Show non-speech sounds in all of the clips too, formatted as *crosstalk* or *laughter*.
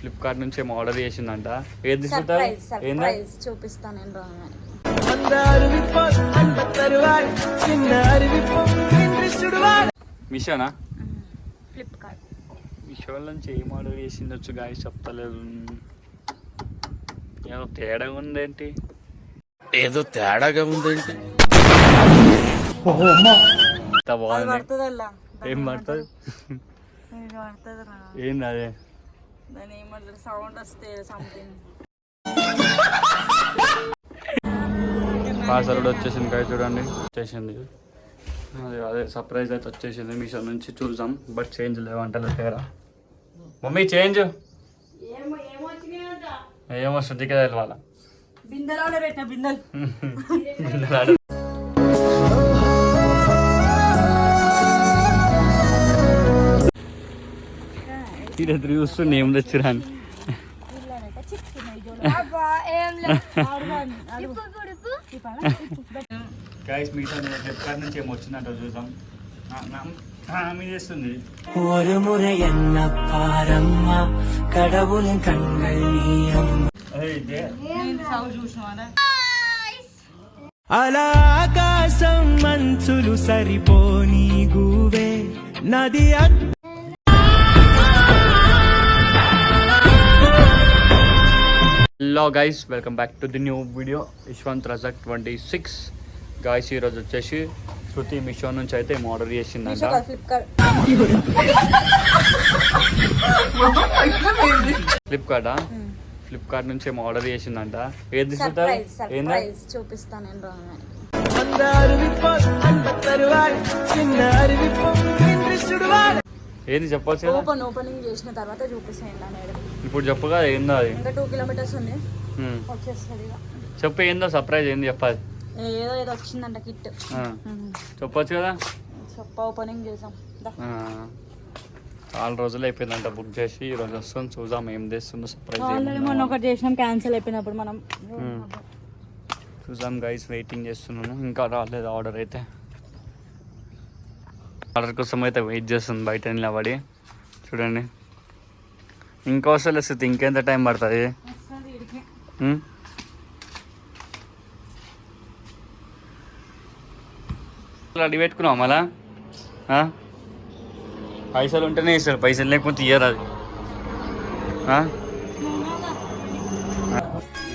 Flipkart నుంచి ఏమో order చేసిందంట. ఏది సర్ప్రైజ్ చూపిస్తాను నేను రాగానే మిషోనా? ఫ్లిప్కార్ట్ మిషో నుంచి ఏం ఆర్డర్ చేసిండొచ్చు గాయ చెప్తలేదు ఏదో తేడా ఉందేంటి? ఏదో తేడాగా ఉందేంటి? ఏం పడుతుంది? ఏంది అదే? దాని ఏమంటారు? సౌండ్ వస్తే సంథింగ్ పార్సల్ కూడా వచ్చేసింది కాయ చూడండి. వచ్చేసింది. అదే అదే సర్ప్రైజ్ అయితే వచ్చేసింది మీషో నుంచి చూద్దాం బట్ చేంజ్ లేవంటలే దగ్గర మమ్మీ చేంజ్ ఏమో శృతికే తెలవాల. బిందెలు *laughs* పెట్టిన బిందెలు. ఇద్దరు చూస్తుండే ఏం తెచ్చిరా అని. గైస్ మీతో ఫ్లిప్కార్ట్ నుంచి ఏమి వచ్చిందంటో చూద్దాం. హామీ చేస్తుంది. మంచులు సరిపోనీ గూవే నది అద్ద hello guys welcome back to the new video Yashwant Rajak twenty six guys ఈరోజు వచ్చేసి శృతి మిషో నుంచి అయితే ఏమో ఆర్డర్ చేసిందంట ఫ్లిప్కార్ట్ ఫ్లిప్కార్టా ఫ్లిప్కార్ట్ నుంచి ఏమో ఆర్డర్ చేసిందంట. ఏది చూపిస్తాను ఏంది చెప్పొచ్చు కదా? ఓపెన్ ఓపెనింగ్ చేసిన తర్వాత చూపిస్తాను మేడం ఇప్పుడు చెప్పు కదా ఏందో అది? ఇంకా టూ కిలోమీటర్స్ ఉంది. వచ్చేస్తుంది చెప్పు ఏందో సర్ప్రైజ్ ఏంది చెప్పాలి. ఏదో ఏదో వచ్చిందంట కిట్. చెప్పొచ్చు కదా? చెప్ప ఓపెనింగ్ చేసాం. చాలా రోజులు అయిపోయిందంట బుక్ చేసి ఈరోజు వస్తుంది చూద్దాం ఏం తెస్తుందో సర్ప్రైజ్ ఆల్రెడీ మొన్న ఒకటి చేసినాం క్యాన్సిల్ అయిపోయినప్పుడు మనం. చూద్దాం గైస్ వెయిటింగ్ చేస్తున్నాను. ఇంకా రాలేదు ఆర్డర్ అయితే. ఆర్డర్ కోసం అయితే వెయిట్ చేస్తుంది బయట నిలబడి చూడండి. ఇంకా వస్తలేదు ఇంకెంత టైం పడుతుంది? అడిగి పెట్టుకున్నావు మళ్ళా? పైసలు ఉంటేనే ఇస్తారు పైసలు లేకపోతే ఇయ్యరు అది. ఆ?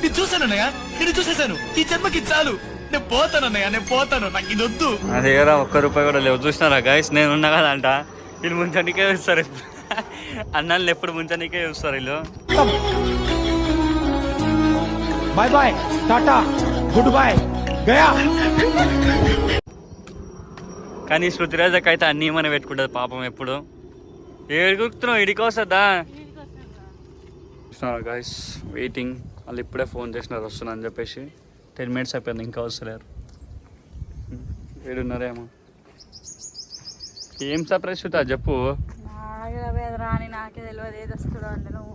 నేను చూశానన్నయ్య ఈ జన్మకి చాలు. నేను పోతానన్నయ్య నేను పోతాను. నాకు ఇది వద్దు. నా దగ్గర ఒక్క రూపాయి కూడా లేవు. చూసినారా గాయస్ నేను ఉన్నా కదా అంట. వీళ్ళు ముంచడానికే చూస్తారు. అన్నాళ్ళు ఎప్పుడు ముంచడానికే చూస్తారు వీళ్ళు. Bye bye tata good boy Gaya కానీ శృతిరాజకి అయితే అన్నీ మనం పెట్టుకుంటుంది పాపం ఎప్పుడు. ఏడుగుతున్నావు ఇడికి వస్తుందా గాయస్ వెయిటింగ్ వాళ్ళు ఇప్పుడే ఫోన్ చేసినారు వస్తున్నా అని చెప్పేసి. టెన్ మినిట్స్ అయిపోయింది ఇంకా వస్తలేరు. ఏడున్నారేమో. ఏం సర్ప్రైజ్ చూతా చెప్పు. రాని నాకే తెలియదు ఏది వస్తుందో అంటే నువ్వు.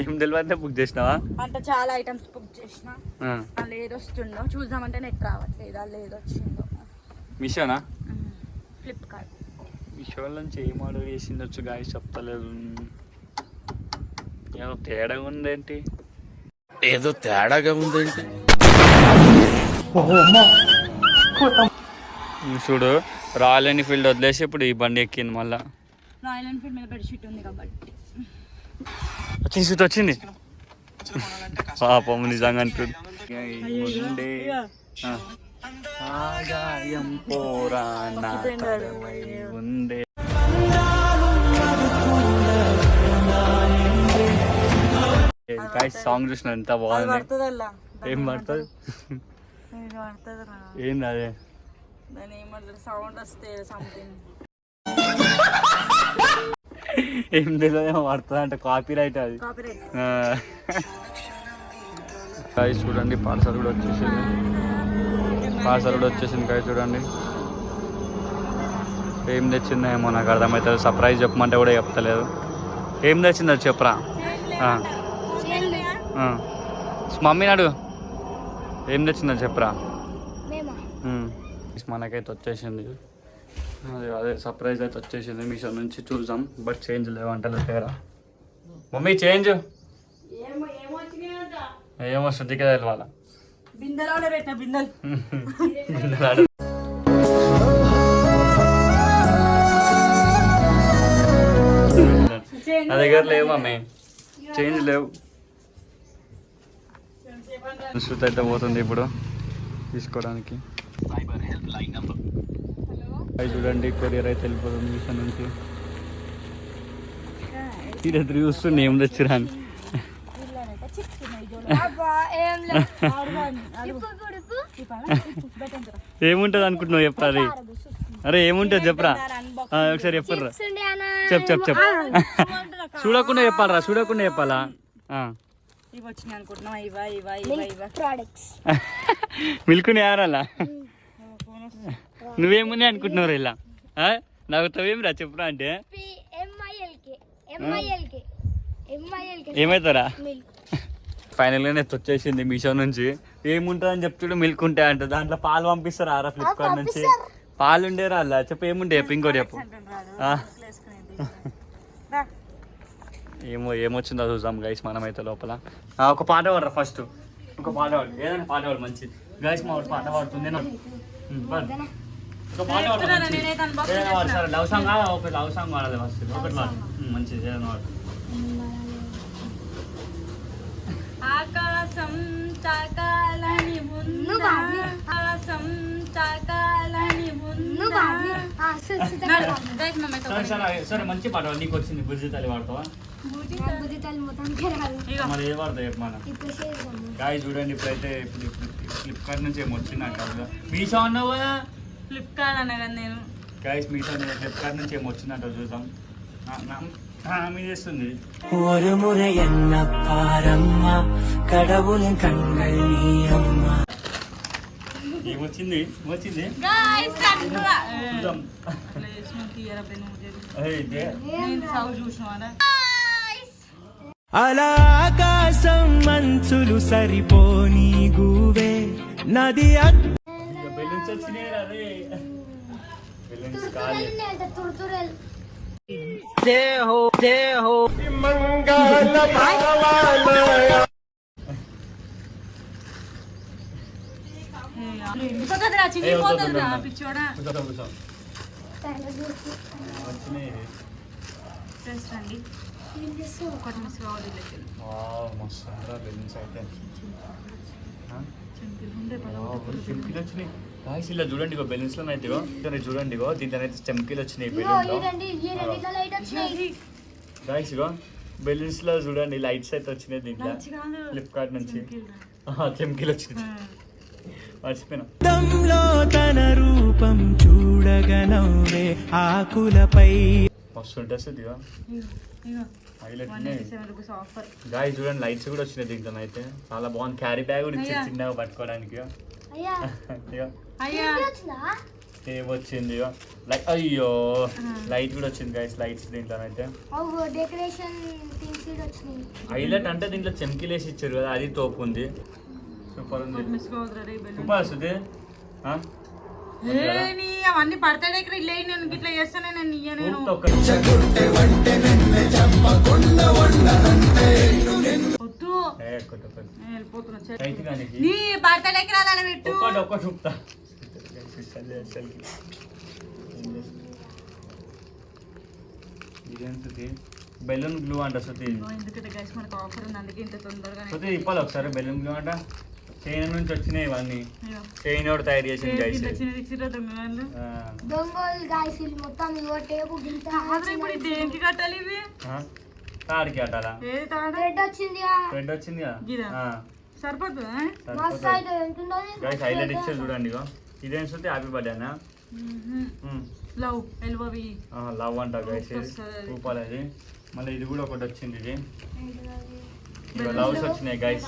ఏం తెలియదే బుక్ చేసినావా? అంటే చాలా ఐటమ్స్ బుక్ చేసిన. వాళ్ళు ఏది వస్తుందో చూద్దామంటే నెట్ రావట్లేదు వాళ్ళు ఏది వచ్చిందో. మీషోనా? ఫ్లిప్కార్ట్ మీషో నుంచి ఏం ఆర్డర్ చేసిండొచ్చు గాయ చెప్తలేదు. ఏదో తేడా ఉందేంటి? ఏదో తేడాగా ఉందేంటి? చూడు రాయల్ ఎన్ఫీల్డ్ వదిలేసి ఇప్పుడు ఈ బండి ఎక్కింది మళ్ళా. రాయల్ ఎన్ఫీల్డ్ మీద బెడ్షీట్ ఉంది కాబట్టి. వచ్చింది వచ్చింది? పాపం నిజంగా అంటుంది ఉండే, ఆ. ఆగాయం పోరా నా తలవై ఉండే గాయ సాంగ్ చూసిన ఎంత బాగుంది ఏం పడుతుంది ఏంది అదే సౌండ్ వస్తే ఏం తెలియదు పడుతుంది అంటే కాపీ రైట్ అది చూడండి పార్సల్ కూడా వచ్చేసింది పార్సల్ కూడా వచ్చేసింది కాయ చూడండి. ఏం తెచ్చిందో ఏమో నాకు అర్థమవుతుంది సర్ప్రైజ్ చెప్పమంటే కూడా చెప్తలేదు. ఏం తెచ్చిందో చెప్పరా. మమ్మీని అడుగు ఏం తెచ్చిందో చెప్పరా. మనకైతే వచ్చేసింది. అదే అదే సర్ప్రైజ్ అయితే వచ్చేసింది. మీషో నుంచి చూద్దాం. బట్ చేంజ్ లేవంటలేదు దగ్గర మమ్మీ చేంజ్. ఏమో శుద్ధికే తెలవాల? బిందెలోనే పెట్టిన బిందెలు. నా దగ్గర లేవు మమ్మీ. చేంజ్ లేవు. శృతి అయితే పోతుంది ఇప్పుడు తీసుకోవడానికి. అవి చూడండి కొరియర్ అయితే వెళ్ళిపోతుంది మీషో నుంచి. ఇది ఎదురు చూస్తుండే ఏం తెచ్చిరా అని. ఏముంటది అనుకుంటున్నావు చెప్పరా అరే ఏముంటది చెప్పరా? ఒకసారి చెప్పరా చెప్ చెప్ చెప్ చూడకుండా చెప్పాలరా చూడకుండా చెప్పాలా? మిల్కుని ఆరాలా? నువ్వేమున్నాయి అనుకుంటున్నావు ఇలా? నవ్వుతావేం రా చెప్పురా అంటే. ఏమవుతారా మిల్క్ ఫైనల్గా నెట్ వచ్చేసింది మీషో నుంచి. ఏముంటుందని చెప్తుడు మిల్క్ ఉంటాయి అంట. దాంట్లో పాలు పంపిస్తారు ఆరా ఫ్లిప్కార్ట్ నుంచి? పాలు ఉండేరా అలా? చెప్పు ఏముండే? చెప్పు ఇంకోటి చెప్పు. ఏమో ఏమొచ్చిందో చూద్దాం గైస్ మనమైతే లోపల. ఒక పాట పాడరా ఫస్ట్ ఒక పాట పాడు. ఏదైనా పాట పాడు మంచిది గైస్ మా పాట పాడుతుంది నేను. ఒక పాట పాడు లవ్ సాంగ్ ఒక లవ్ సాంగ్ పాడాలి ఫస్ట్ ఒకటి పాడు. మంచిది ఏదైనా పాడు. ఆకాశం బాగా. ఆకాశం సు- సరే మంచి పాట. నీకు వచ్చింది బుజ్జి తల్లి రాదు మరి ఏ పాడతావు చెప్పు మనం ఇప్పుడు చేద్దాము గాయ చూడండి ఇప్పుడైతే ఇప్పుడు ఇప్పుడు ఫ్లిప్కార్ట్ నుంచి ఏమి వచ్చిందంట మీషో అన్నావు? కదా ఫ్లిప్కార్ట్ అన్నా కదా నేను. గైస్ మీషో ఫ్లిప్కార్ట్ నుంచి ఏమి వచ్చిందంట చూద్దాం. నా- నా- నా మీద చేస్తుంది ஒரு முறை என்ன பாரம்மா கடவுளின் கண்கள் நீ அம்மா ఏమొచ్చింది ఏమొచ్చింది గాయ్స్ అట్లా చూద్దాం అట్లా చేసిన తీయరా బే నువ్వు చేయి. అదే ఇదే. నేను సాగు చూసినావారా అలా ఆకాశం మంచులు సరిపోని గువే నది అద్ ఇక బెలూన్స్ వచ్చినాయి రా రే బెలూన్స్ కాలే తుర్తురెల్ తుర్తురెల్ ఇంకొకదిరా చినిగిపోతుందిరా పిచ్చోడా కూర్చో కూర్చో వచ్చినాయి ఫ్రెండ్స్ రండి ఒకటి మిస్ కావాలి వీళ్ళకి. వావ్ మస్తు ఉందిరా బెలూన్స్ అయితే ఆ? చెంకిలు ఉండే పదవ వావ్, చెంకీలు వచ్చినాయి గాయస్ ఇలా చూడండి ఇగో బెలూన్స్లో అయితే ఇగో. ఇక్కడ చూడండి ఇగో. దీంట్లో అయితే చెంకీలు వచ్చినాయి బెలూన్ గాయస్ ఇగో బెలూన్స్లో చూడండి లైట్స్ అయితే వచ్చినాయి దీంట్లో. ఫ్లిప్కార్ట్ నుంచి. చెంకీలు *laughs* వచ్చినాయి. మర్చిపోయినా. తన రూపం చూడగనవే ఆకులపై. మస్తు ఉంటుంది గాయస్ చూడండి లైట్స్ కూడా వచ్చినాయి దీంట్లో అయితే చాలా బాగుంది. క్యారీ బ్యాగ్ కూడా ఇచ్చి అయ్యా. చిన్నగా పట్టుకోవడానికి. *laughs* అయ్యా. ఇగో. లైట్ అయ్యో. లైట్ కూడా వచ్చింది గాయస్ లైట్స్ దీంట్లో అయితే డెకరేషన్ హైలైట్ అంటే దీంట్లో చెంకీలు వేసి ఇచ్చారు కదా అది తోపు ఉంది. సూపర్ ఉంది. సూపర్ వస్తుంది అవన్నీ పడతాడే ఇక్కడ ఇల్లే నేను ఇట్లా చేస్తానే నేను ఇయ్య నేను పెట్టు. ఒక్కటి చూపుతా. బెలూన్ గ్లూ అంట శృతి ఇదిగో ఎందుకంటే గైస్ మనకు ఆఫర్ ఉంది అందుకే ఇంత తొందరగానే శృతి ఇప్పాలి ఒకసారి బెలూన్ గ్లూ అంట. చైనా నుంచి వచ్చినాయి ఇవన్నీ. చైనా కూడా తయారు టేప్ గైస్ మొత్తం దేనికి కట్టాలి ఇవి? తాడికి అట్టాలా ఏది తాడు? రెడ్ వచ్చింది రెడ్ వచ్చింది? కదా? సరిపోతుందా హైలైట్ ఇచ్చారు చూడండి ఇగో. ఇదేం శృతి హ్యాపీ బర్త్డే అన్న? లవ్ ఎల్వవి లవ్ అంట గైస్. రూపాయలు అది మళ్ళీ ఇది కూడా ఒకటి వచ్చింది ఇది. ఇగో లవ్స్ వచ్చినాయి గైస్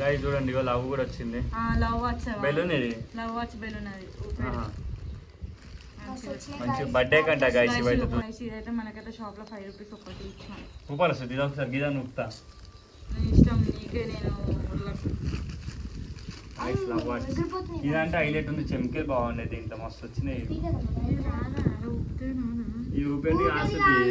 గైస్ చూడండి ఇగో లవ్ కూడా వచ్చింది. లవ్ బెలూన్ ఇది లవ్ వాచ్ బెలూన్ అది మంచి. బర్త్డే కంట గైస్ ఇవైతే ఇదైతే మనకైతే షాప్లో ఫైవ్ రూపీస్ ఒకటి ఇచ్చాను. రూపాయలు వస్తుంది ఇది ఒకసారి గిదా ఇష్టం నీకే నేను ఇదంటే హైలైట్ ఉంది చెమ్కే బాగుండేది దీంట్లో మస్తు వచ్చినాయి. ఈ ఊపేంటి ఆస్తుంది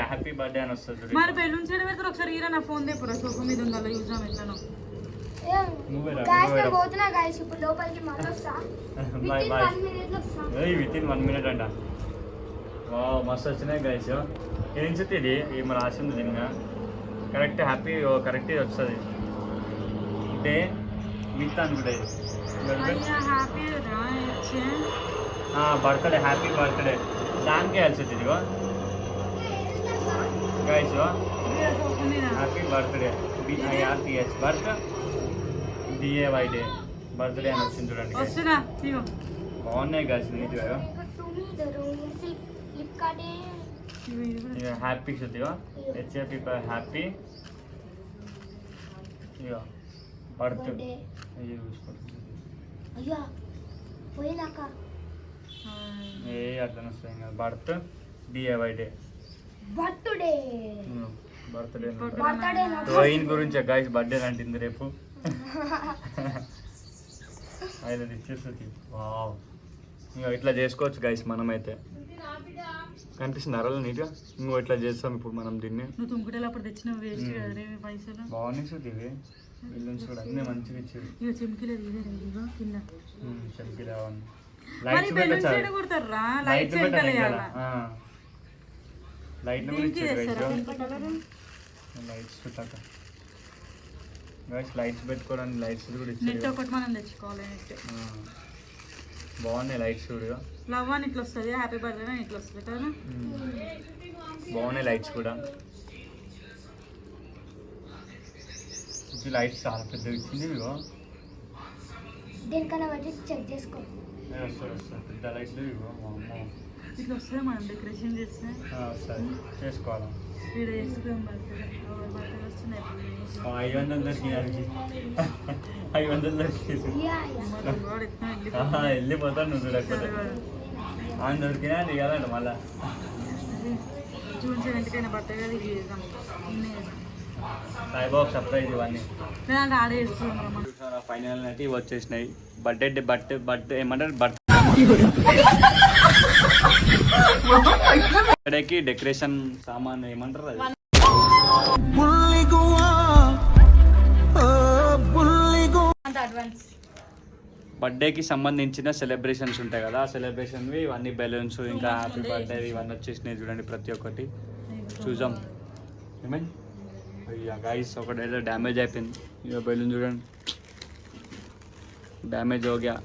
హ్యాపీ బర్త్డే అని వస్తుంది. మరి బెలూన్స్ ఏడ పెడతారు ఒకసారి ఈరా నా ఫోన్ తెప్పురా? సోఫా మీద ఉండాలి చూసాం ఎట్లను. నువ్వే రా, గాయస్ నువ్వే నేను రా. పోతున్నా గాయస్ ఇప్పుడు లోపలికి మళ్ళీ వస్తా. Bye *laughs* Within bye one minute లో వస్తా. ఏయ్ విత్ ఇన్ వన్ మినిట్ అంట మస్తు వచ్చినాయి గైస్ చెప్తే ఇది ఏం రాసింది దీనిగా కరెక్ట్ హ్యాపీ కరెక్ట్ వస్తుంది. అంటే మిగతా అనుకుంటా బర్త్డే హ్యాపీ బర్త్డే దానికే వెళ్తుంది ఇదిగో. గైస్ ఈరా సోఫా మీద happy birthday B I R T H birth D A Y day birthday అని వచ్చింది చూడండి guys. వస్తున్నా ఇగో బాగున్నాయి గైస్ నీట్గా to me the room Flipkart ఇగో ఇది కూడా ఇక హ్యాపీ శుద్ధిగా హెచ్ఏపీ హ్యాపీ ఇక బర్త్ బర్త్డే ఇది చూసుకుంటుంది అయ్యా పోయినాక ఏ అర్థం వస్తుంది ఇంకా birth D A Y day birthday birthday గురించి గైస్ బర్త్డే అంటుంది రేపు. *laughs* ఆయన ఇచ్చేస్తుంది వావ్. ఇంకా ఇట్లా చేసుకోవచ్చు గైస్ మనమైతే. కనిపిస్తుంది అరలు నీట్గా? ఇంకో ఇట్లా చేస్తాం ఇప్పుడు మనం దీన్ని. నువ్వు తెచ్చిన వేస్ట్ పైసలు. బాగున్నాయి చూడు ఇవి. బిల్లున్స్ కూడా అన్నీ మంచిగా ఇచ్చారు. ఇదే కింద. లైట్స్ కొడతారా లైట్ లైట్స్ లైట్లు కూడా ఇచ్చారు చేస్తారా గైస్ పింక్ కలర్ లైట్స్ పెట్టాక. గైస్ లైట్స్ పెట్టుకోవడానికి లైట్స్ కూడా నెట్ ఇచ్చారు ఒకటి మనం తెచ్చుకోవాలి నెట్. బాగున్నాయి లైట్స్ కూడా. లవ్ అని ఇట్లా వస్తుంది హ్యాపీ బర్త్డే అని ఇట్లా వస్తుంది కదా? బాగున్నాయి లైట్స్ కూడా. లైట్స్ చాలా పెద్దగా ఇచ్చింది ఇవిగో దేనికన్నా బట్టి చెక్ చేసుకో. పెద్ద లైట్లు వామ్మో. ఇట్లా వస్తుంది మనం డెకరేషన్ చేస్తే? ఆ, వస్తాయి చేసుకోవాలా? వీడియో వస్తున్నాయి ఐదు వందలు దొరికినాయి ఐదు వందలు దొరికేసి వెళ్ళిపోతాను నువ్వు చూడకపోతే. ఆయన దొరికినా కదంట మళ్ళా. జూన్ సెవెంత్ కైనా బర్త్డే కదా ఇది చేద్దాం. ఇన్ని చేద్దాం. సాయిబాబు సర్ప్రైజ్ ఇవన్నీ ఫైనల్ అయితే ఇవి వచ్చేసినాయి. బర్త్డే బర్త్డే బర్త్డే ఏమంటారు? బర్త్ *laughs* *laughs* బర్త్డేకి డెకరేషన్ సామాన్ ఏమంటారు అది? బర్త్డేకి సంబంధించిన సెలబ్రేషన్స్ ఉంటాయి కదా ఆ సెలబ్రేషన్వి ఇవన్నీ బెలూన్స్ ఇంకా హ్యాపీ బర్త్డే ఇవన్నీ వచ్చేసినాయి చూడండి ప్రతి ఒక్కటి. చూసాం ఏమైంది అయ్యా గైస్ ఒకటి డ్యామేజ్ అయిపోయింది. ఇక బెలూన్ చూడండి. డ్యామేజ్ ఓగ్యా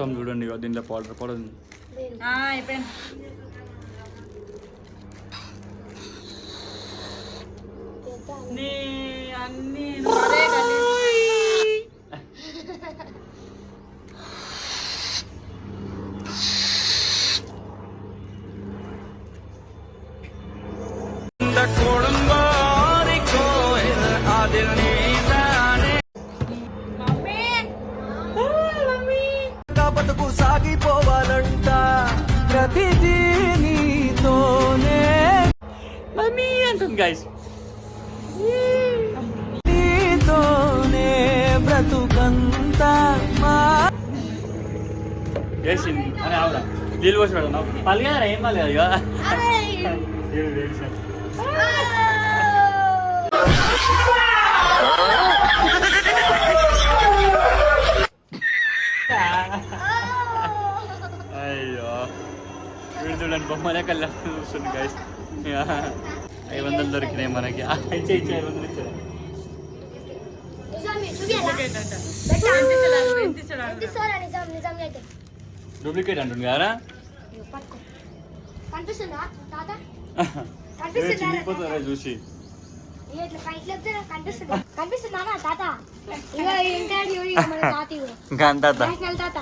మొత్తం చూడండి ఇక దీంట్లో పౌడర్ పౌడర్ ఉంది అయిపోయింది. నీ అన్ని గైస్ చేసింది అని ఆవిడ నీళ్ళు పోసి పెడతాం కదా ఏం పర్లేదు ఇక. అయ్యో. వీడు చూడండి బొమ్మలే కళ్ళ చూస్తుంది గైస్ ఐదు వందలు దొరికినాయి మనకి. ఇచ్చే ఇచ్చే ఐదు వందలు ఇచ్చే. నిజమే చూపియాలా? డూప్లికేట్ అంటుంది కదా? చినిగిపోతుందా చూసి. కనిపిస్తుందా? కనిపిస్తుందా తాత? మన తాత నేషనల్ తాత.